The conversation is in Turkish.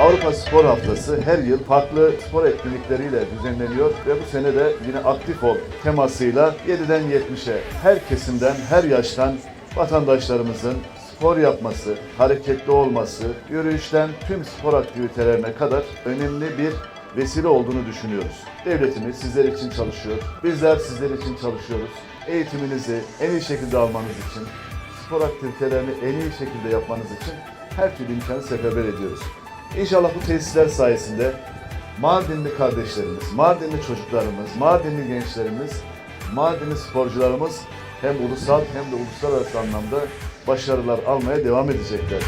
Avrupa Spor Haftası her yıl farklı spor etkinlikleriyle düzenleniyor ve bu sene de yine aktif ol temasıyla 7'den 70'e her kesimden, her yaştan vatandaşlarımızın spor yapması, hareketli olması, yürüyüşten tüm spor aktivitelerine kadar önemli bir vesile olduğunu düşünüyoruz. Devletimiz sizler için çalışıyor. Bizler sizler için çalışıyoruz. Eğitiminizi en iyi şekilde almanız için, spor aktivitelerini en iyi şekilde yapmanız için her türlü imkanı seferber ediyoruz. İnşallah bu tesisler sayesinde Mardinli kardeşlerimiz, Mardinli çocuklarımız, Mardinli gençlerimiz, Mardinli sporcularımız hem ulusal hem de uluslararası anlamda başarılar almaya devam edecekler.